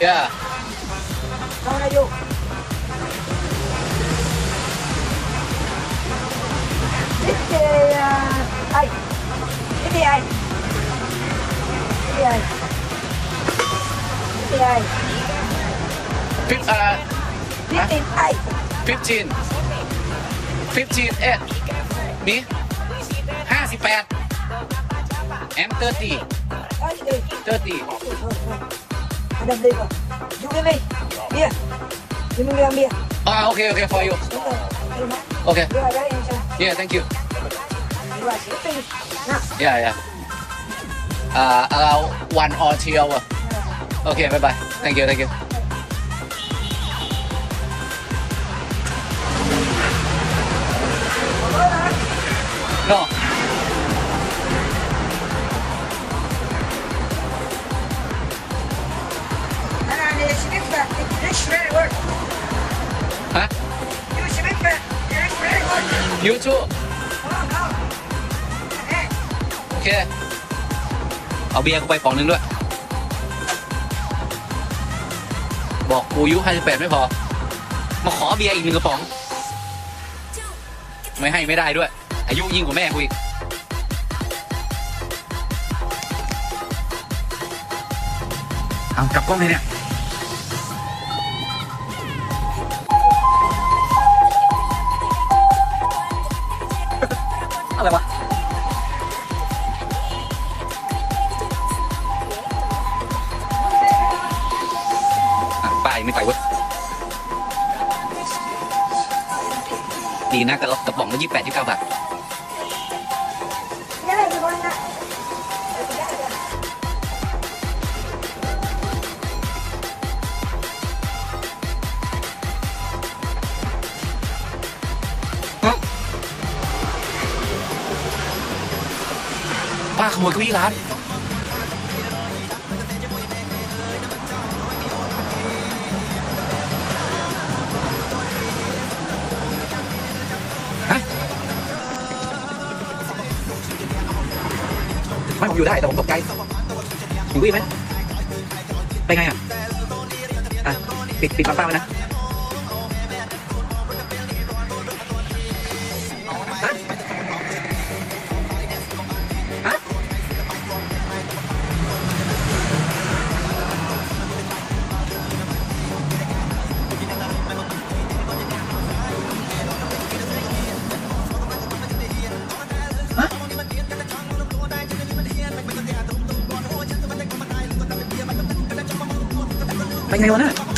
Yeah. How are you? This is uh, I. This is I. This is I. This is I. Fif uh, this is I. Fifteen. Fifteen. Eh. Me. 58 em 30 30 đâm đi rồi You with me? Bia. Thì mình đưa ăn bia? Ah, ok, ok, for you. Ok. Yeah, thank you. Yeah, yeah. Uh, Allow one or two hour. Ok, bye bye. Thank you, thank you. No. Come on, come on. Hey. โอเค เอาเบียร์กูไปป๋องหนึงด้วย บอกกูอายุ58ไม่พอ มาขอเบียร์อีกหนึ่งกระป๋อง ไม่ให้ไม่ได้ด้วย อายุยิ่งกว่าแม่กูอีกเอากลับกล้องเลยเนี่ย ไม่ไปเว้ยดีนะกระกระป๋องละยี่แปดยี่เก้าบาท Ya lah, you going now. ป้าขโมยเก้าอี้ร้าน ผมอยู่ได้แต่ผมตกใจอยู่วิ่งไหมไปไงอะอะปิดปิดปั๊มป้านะฮะฮะ Like, why not?